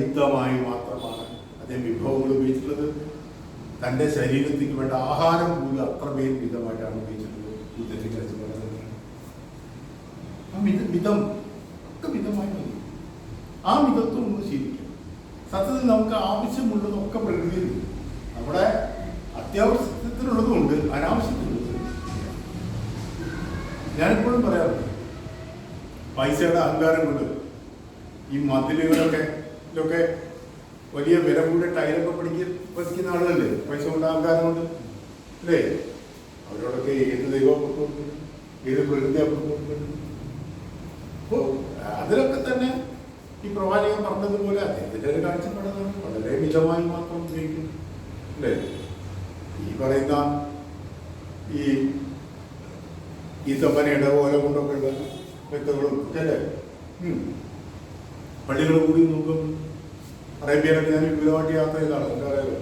യുദ്ധമായി മാത്രമാണ് അദ്ദേഹം വിഭവങ്ങൾ ഉപയോഗിച്ചിട്ടുള്ളത്. തന്റെ ശരീരത്തിന് വേണ്ട ആഹാരം പോലും അത്രമേൽ മിതമായിട്ടാണ് ഉപയോഗിച്ചിട്ടുള്ളത്. യുദ്ധത്തിൽ കഴിച്ച് പറയുന്നത്. മിത ഒക്കെ മിതമായി മതി ആ മിതത്വം ഒന്ന് ശീലിക്കും സത്യത്തിൽ നമുക്ക് ആവശ്യമുള്ളതൊക്കെ പ്രകൃതിയിൽ നമ്മുടെ അത്യാവശ്യത്തിനുള്ളതുണ്ട് അനാവശ്യത്തിനുള്ളത് ഞാനിപ്പോഴും പറയാറുണ്ട് പൈസയുടെ അഹങ്കാരം കൊണ്ട് ഈ മതിലുകളൊക്കെ ഇതൊക്കെ വലിയ വില കൂടിയ ടൈലൊക്കെ പഠിക്ക പഠിക്കുന്ന ആളുകളല്ലേ? പൈസ ഉണ്ടാകാൻ കാരണമുണ്ട് അല്ലേ? അവരോടൊക്കെ ഏത് ദൈവം ഏത് പ്രകൃതി കൊടുക്കുന്നു അപ്പോൾ അതിലൊക്കെ തന്നെ ഈ പ്രവാചകൻ പറഞ്ഞതുപോലെ അദ്ദേഹത്തിന്റെ ഒരു കാഴ്ചപ്പാടാണ്. വളരെ മിതമായി മാത്രം ഉപയോഗിക്കും അല്ലേ? ഈ പറയുന്ന ഈ ഈ സമ്പനയുടെ ഓല കൊണ്ടൊക്കെയുള്ള വ്യക്തകളും അല്ലേ? പള്ളികൾ കൂടി നോക്കും. അറേബ്യയിലൊക്കെ ഞാൻ വിപുലമായിട്ട് യാത്ര ചെയ്താണ്